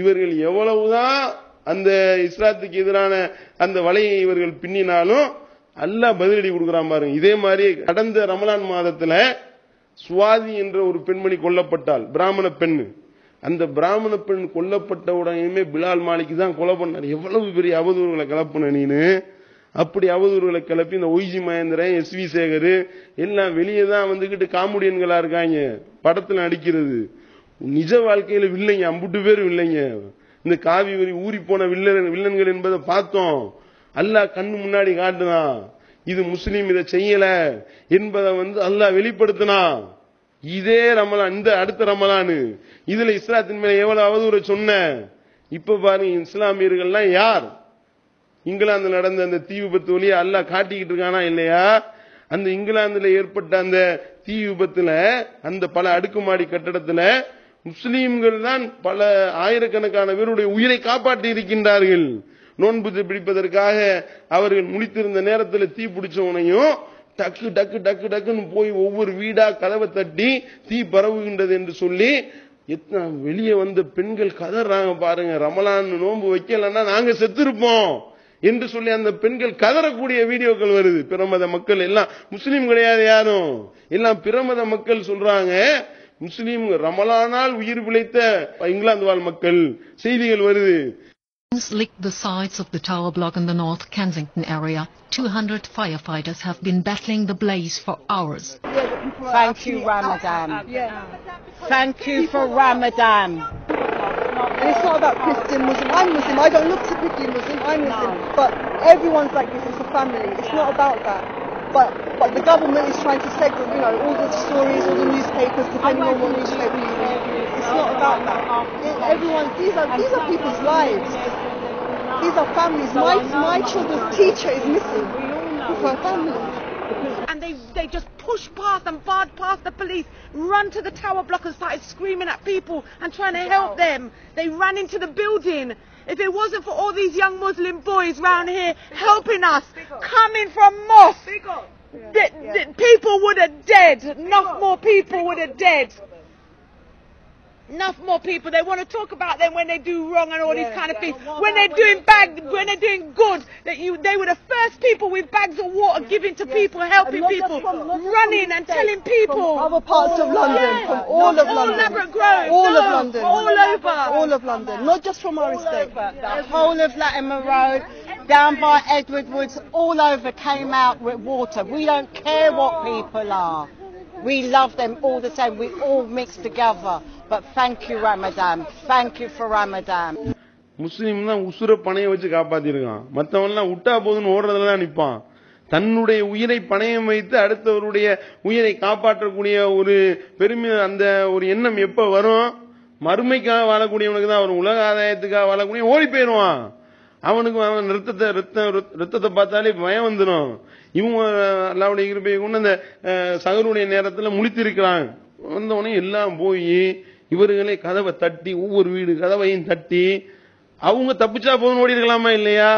இவர்கள் எவ்வளவுதான் அந்த இஸ்லாத்துக்கு எதிரான அந்த வலையை இவர்கள் பின்னினாலும் அல்லாஹ் பதிலடி கொடுக்குறான் பாருங்க. இதே மாதிரி கடந்த ரமலான் மாதத்துல சுவாதி என்ற ஒரு பெண்மணி கொல்லப்பட்டால் பிராமண பெண் அந்த பிராமண பெண் கொல்லப்பட்ட உடனே பிலால் மாலிக்கு தான் கொலை பண்ணார். எவ்வளவு பெரிய அவதூறுகளை கலப்புன நீனு? அப்படி அவதூறுகளை கிளப்பி இந்த Y G Mahendran S V Sekhar எல்லாம் வெளியே தான் வந்துகிட்டு காமெடியன்களா இருக்காங்க. படத்துல நடிக்கிறது. நிஜ வாழ்க்கையில வில்லைங்க அம்புட்டு பேரும் இல்லைங்க இந்த காவி வரி ஊறி போன வில்லன் வில்லன்கள் என்பதை பார்த்தோம். அல்லாஹ் கண்ணு முன்னாடி காட்டுனான். இது முஸ்லீம் இதை செய்யல என்பதை வந்து அல்லாஹ் வெளிப்படுத்தினான். இதே ரமலான் இந்த அடுத்த ரமலானு. இதுல இஸ்லாத்தின் மேல எவ்வளவு ஒரு சொன்ன? இப்ப பாருங்க இஸ்லாமியர்கள்லாம் யார்? இங்கிலாந்து நடந்த அந்த தீ விபத்து வழியா அல்லாஹ் காட்டிக்கிட்டு இருக்கானா இல்லையா? அந்த இங்கிலாந்துல ஏற்பட்ட அந்த தீ விபத்துல அந்த பல அடுக்குமாடி கட்டடத்துல முஸ்லீம்கள் தான் பல ஆயிரக்கணக்கான பேருடைய உயிரை காப்பாற்றி இருக்கின்றார்கள். நோன்பு பிடிப்பதற்காக அவர்கள் முடித்திருந்த நேரத்தில் தீ பிடிச்சவனையும் டக்கு டக்கு டக்கு டக்குன்னு போய் ஒவ்வொரு வீடா கதவை தட்டி தீ பரவுகின்றது என்று சொல்லி எத்தனை வெளியே வந்த பெண்கள் கதறாங்க பாருங்க. ரமலான் நோன்பு வைக்கலன்னா நாங்க செத்திருப்போம் என்று சொல்லி அந்த பெண்கள் கதறக்கூடிய வீடியோக்கள் வருது. பிரமத மக்கள் எல்லாம் முஸ்லீம் கிடையாது யாரும். எல்லாம் பிரமத மக்கள் சொல்றாங்க முஸ்லீம் ரமலானால் உயிர் பிழைத்த இங்கிலாந்து வாழ் மக்கள் செய்திகள் வருது Flames licked the sides of the tower block in the North Kensington area. 200 firefighters have been battling the blaze for hours. Thank you, Ramadan. Thank you for Ramadan. And it's not about Christian, Muslim. I'm Muslim. I don't look typically Muslim. I'm Muslim. But everyone's like this. It's a family. It's not about that. But but the government is trying to segregate, you know, all the stories, all the newspapers, depending on what newspaper you read. It's not about that. Everyone, these are these are people's lives. These are families. My my children's teacher is missing with her family. and they they just pushed past and barred past the police, run to the tower block and started screaming at people and trying to help them. They ran into the building. If it wasn't for all these young Muslim boys round here helping us, coming from mosque, the, the people would have dead. Enough more people would have dead. Enough more people. They want to talk about them when they do wrong and all these kind of things. When they're doing bad, when they're doing good, that you they were the first people with bags of water giving to people, helping people, from- not just from running and telling people. From other parts of London, Yeah. from all of all London. Grove, All no, of London. all over. All of London. Not just from our estate. The whole of Latimer Road, down by Edward Woods, all over came out with water. We don't care what people are. We love them all the same. We all mix together. But thank you, Ramadan. Thank you for Ramadan. முஸ்லீம் தான் உசுர பணைய வச்சு காப்பாத்திருக்கான் மற்றவன்லாம் விட்டா போதுன்னு ஓடுறதுல தான் தன்னுடைய உயிரை பணயம் வைத்து அடுத்தவருடைய உயிரை காப்பாற்றக்கூடிய ஒரு பெருமை அந்த ஒரு எண்ணம் எப்ப வரும் மறுமைக்காக வாழக்கூடியவனுக்கு தான் அவர் உலக ஆதாயத்துக்காக வாழக்கூடிய ஓடி போயிடுவான் அவனுக்கு அவன் ரத்தத்தை ரத்தம் ரத்தத்தை பார்த்தாலே பயம் வந்துடும் இவங்க அல்லாவுடைய இருப்பை கொண்டு அந்த சகருடைய நேரத்தில் முழித்திருக்கிறான் வந்தவனே எல்லாம் போய் இவர்களே கதவை தட்டி ஒவ்வொரு வீடு கதவையும் தட்டி அவங்க தப்பிச்சா போதும் ஓடி இருக்கலாமா இல்லையா?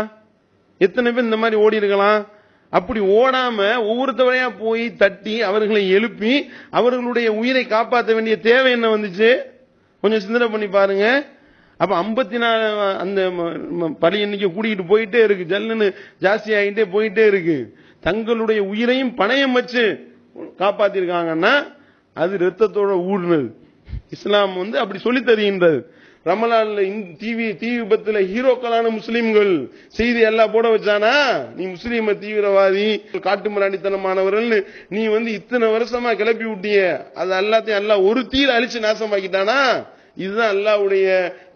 எத்தனை பேர் இந்த மாதிரி ஓடி இருக்கலாம்? அப்படி ஓடாம ஒவ்வொருத்தவரையா போய் தட்டி அவர்களை எழுப்பி அவர்களுடைய உயிரை காப்பாற்ற வேண்டிய தேவை என்ன வந்துச்சு? கொஞ்சம் சிந்தனை பண்ணி பாருங்க. அப்ப ஐம்பத்தி நாலு அந்த ம- ம- பலி எண்ணிக்கை கூட்டிகிட்டு போயிட்டே இருக்கு. ஜல்லுன்னு ஜாஸ்தி ஆகிட்டே போயிட்டே இருக்கு. தங்களுடைய உயிரையும் பணையம் வச்சு காப்பாத்திருக்காங்கன்னா அது ரத்தத்தோட ஊடுனது. இஸ்லாம் வந்து அப்படி சொல்லி தருகின்றது. ரமலான்ல இந்த தீ விபத்துல ஹீரோக்களான முஸ்லீம்கள் செய்தி எல்லாம் போட வச்சானா? நீ முஸ்லீம தீவிரவாதி காட்டு மிராண்டித்தனமானவர்கள் நீ வந்து இத்தனை வருஷமா கிளப்பி விட்டிய. அது எல்லாத்தையும் எல்லாம் ஒரு தீர அழிச்சு நாசமாக்கிட்டானா? இதுதான் அல்லாஹ்வுடைய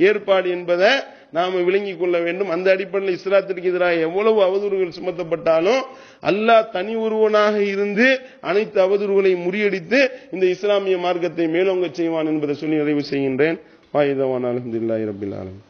ஏற்பாடு என்பதை நாம விளங்கிக் கொள்ள வேண்டும். அந்த அடிப்படையில் இஸ்லாத்திற்கு எதிராக எவ்வளவு அவதூறுகள் சுமத்தப்பட்டாலும் அல்லாஹ் தனி ஒருவனாக இருந்து அனைத்து அவதூறுகளையும் முறியடித்து இந்த இஸ்லாமிய மார்க்கத்தை மேலோங்க செய்வான் என்பதை சொல்லி நிறைவு செய்கின்றேன். வாயுதவான் அலமதுல்லாஹி ரபில் ஆலமீன்.